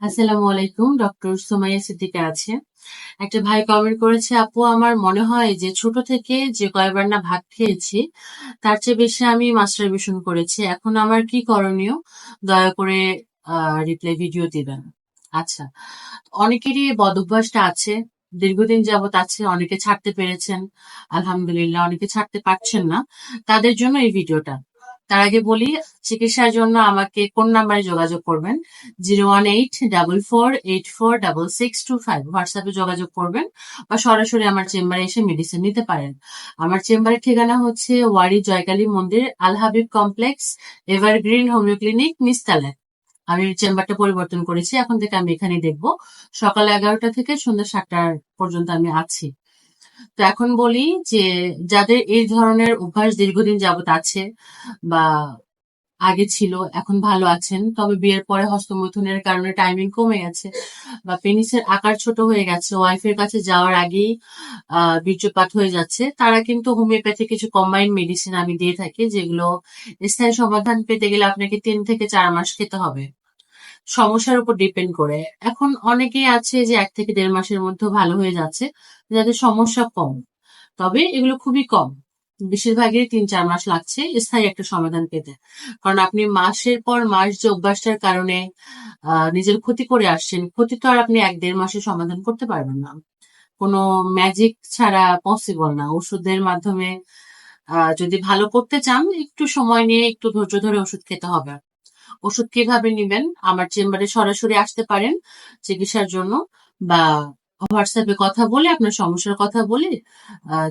আসসালামু আলাইকুম, ডক্টর সোমাইয়া সিদ্দিকা আছে। একটা ভাই কমেন্ট করেছে, আপু, আমার মনে হয় যে ছোট থেকে যে কয়বার না ভাত খেয়েছি, তার চেয়ে বেশি আমি মাস্টারবেশন করেছি। এখন আমার কি করণীয়? দয়া করে রিপ্লাই ভিডিও দিবেন। আচ্ছা অনেকেরই বদ অভ্যাসটা আছে, দীর্ঘদিন যাবত আছে, অনেকে ছাড়তে পেরেছেন, আলহামদুলিল্লাহ, অনেকে ছাড়তে পারছেন না। তাদের জন্য এই ভিডিওটা তার আগে বলি, চিকিৎসার জন্য আমাকে কোন নাম্বারে যোগাযোগ করবেন? Zero one eight double four eight four double six two five হোয়াটসঅ্যাপে যোগাযোগ করবেন বা সরাসরি আমার চেম্বারে এসে মেডিসিন নিতে পারেন। আমার চেম্বারের ঠিকানা হচ্ছে Wari Joykali Mandir Alhabib complex evergreen homeo clinic, নিস্তালে। আমি চেম্বারটা পরিবর্তন করেছি, এখন থেকে আমি এখানে দেখব। সকাল এগারোটা থেকে সন্ধ্যা সাতটার পর্যন্ত আমি আছি। তো এখন বলি যে যাদের এই ধরনের অভ্যাস দীর্ঘদিন যাবত আছে বা আগে ছিল, এখন ভালো আছেন, তবে বিয়ের পরে হস্তমৈথুনের কারণে টাইমিং কমে গেছে বা পেনিসের আকার ছোট হয়ে গেছে ওয়াইফের কাছে যাওয়ার আগেই বীর্যপাত হয়ে যাচ্ছে, তারা কিন্তু হোমিওপ্যাথি কিছু কম্বাইন্ড মেডিসিন আমি দিয়ে থাকি, যেগুলো স্থায়ী সমাধান পেতে গেলে আপনাকে তিন থেকে চার মাস খেতে হবে। সমস্যার উপর ডিপেন্ড করে। এখন অনেকেই আছে যে এক থেকে দেড় মাসের মধ্যে ভালো হয়ে যাচ্ছে, যাদের সমস্যা কম। তবে এগুলো খুবই কম। বেশিরভাগই তিন চার মাস লাগছে স্থায়ী একটা সমাধান পেতে। কারণ আপনি মাসের পর মাস যে অভ্যাসটার কারণে নিজের ক্ষতি করে আসছেন, ক্ষতি তো আর আপনি এক দেড় মাসে সমাধান করতে পারবেন না। কোনো ম্যাজিক ছাড়া পসিবল না। ওষুধের মাধ্যমে যদি ভালো করতে চান, একটু সময় নিয়ে, একটু ধৈর্য ধরে ওষুধ খেতে হবে। ওষুধ কীভাবে নিবেন? আমার চেম্বারে সরাসরি আসতে পারেন চিকিৎসার জন্য বা হোয়াটসঅ্যাপে কথা বলে, আপনার সমস্যার কথা বলে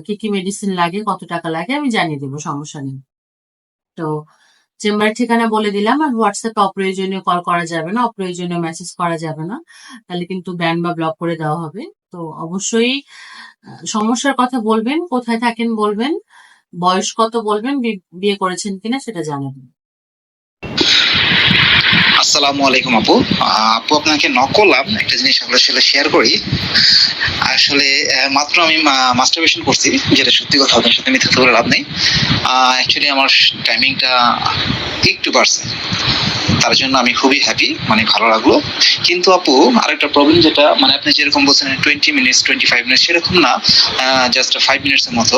কি কি মেডিসিন লাগে, কত টাকা লাগে, আমি জানিয়ে দেবো, সমস্যা নেই। তো চেম্বারের ঠিকানা বলে দিলাম, আর হোয়াটসঅ্যাপে অপ্রয়োজনীয় কল করা যাবে না, অপ্রয়োজনীয় মেসেজ করা যাবে না, তাহলে কিন্তু ব্যান বা ব্লক করে দেওয়া হবে। তো অবশ্যই সমস্যার কথা বলবেন, কোথায় থাকেন বলবেন, বয়স কত বলবেন বিয়ে করেছেন কিনা সেটা জানাবেন। আসসালামু আলাইকুম আপু। আপু আপনাকে নক করলাম, একটা জিনিস আপনার সেটা শেয়ার করি। আসলে মাত্র আমি মাস্টারবেশন করছি, যেটা সত্যি কথা, আপনার সাথে মিথ্যা বলে লাভ নেই। অ্যাকচুয়ালি আমার টাইমিংটা একটু বাড়ছে। তার জন্য আমি খুবই হ্যাপি মানে ভালো লাগল। কিন্তু আপু, আরেকটা প্রবলেম যেটা মানে আপনি যেরকম বলছেন twenty minutes twenty five minutes সেরকম না জাস্ট ফাইভ মিনিটসের মতো।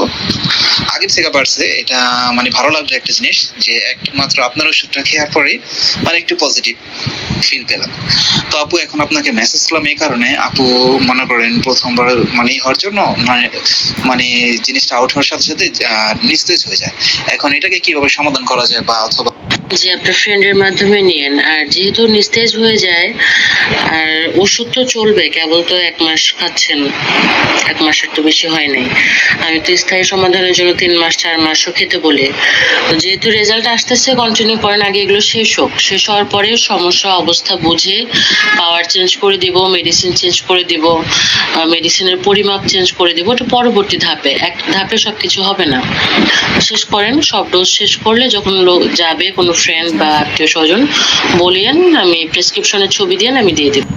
আগের থেকে বাড়ছে এটা মানে ভালো লাগল একটা জিনিস, যে একমাত্র আপনার ওষুধটা খেয়ার পরে মানে একটু পজিটিভ ফিল পেলাম। তো আপু, এখন আপনাকে মেসেজ করলাম এই কারণে। আপু, মনে করেন প্রথমবার মানে হওয়ার জন্য মানে মানে জিনিসটা আউট হওয়ার সাথে সাথে নিস্তেজ হয়ে যায়। এখন এটাকে কীভাবে সমাধান করা যায় বা অথবা যে আপনার ফ্রেন্ডের মাধ্যমে নিয়েন। আর যেহেতু নিস্তেজ হয়ে যায়, আর ওষুধ তো চলবে, কেবল তো এক মাস খাচ্ছেন। এক মাসের তো বেশি হয় নাই। আমি তো স্থায়ী সমাধানের জন্য তিন মাস, চার মাসও খেতে বলি। যেহেতু রেজাল্ট আসতেছে কন্টিনিউ করেন, আগে এগুলো শেষ হোক। শেষ হওয়ার পরে সমস্যা, অবস্থা বুঝে পাওয়ার চেঞ্জ করে দিব মেডিসিন চেঞ্জ করে দিব মেডিসিনের পরিমাপ চেঞ্জ করে দিব। ওটা পরবর্তী ধাপে, এক ধাপে সব কিছু হবে না। শেষ করেন, সব ডোজ শেষ করলে যখন যাবে কোনো ফ্রেন্ড বা আত্মীয় স্বজন বলিয়েন আমি প্রেসক্রিপশনের ছবি দিয়ে আমি দিয়ে দেবো।